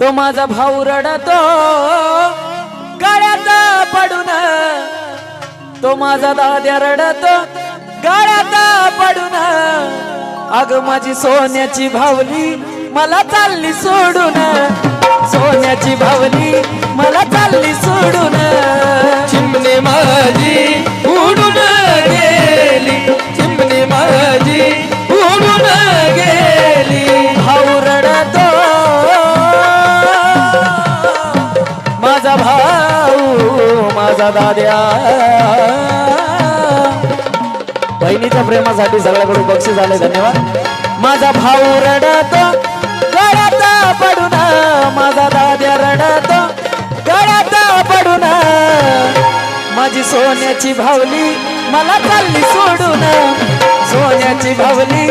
तो माझा भाऊ रडतो गळ्यात पडून. तो माझा दाद्या रडतो गळ्यात पडून. अग माझी सोन्याची भावली मला चालली सोडून. सोन्याची भावली मला चालली सोडून. माझा दाद्या बहिणीच्या प्रेमासाठी सगळ्याकडून बक्षीस आले धन्यवाद. माझा भाऊ रडतो गळ्यात पडून माझा दाद्या रडतो गळ्यात पडून. माझी सोन्याची भावली मला चालली सोडून. सोन्याची भावली